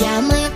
Я для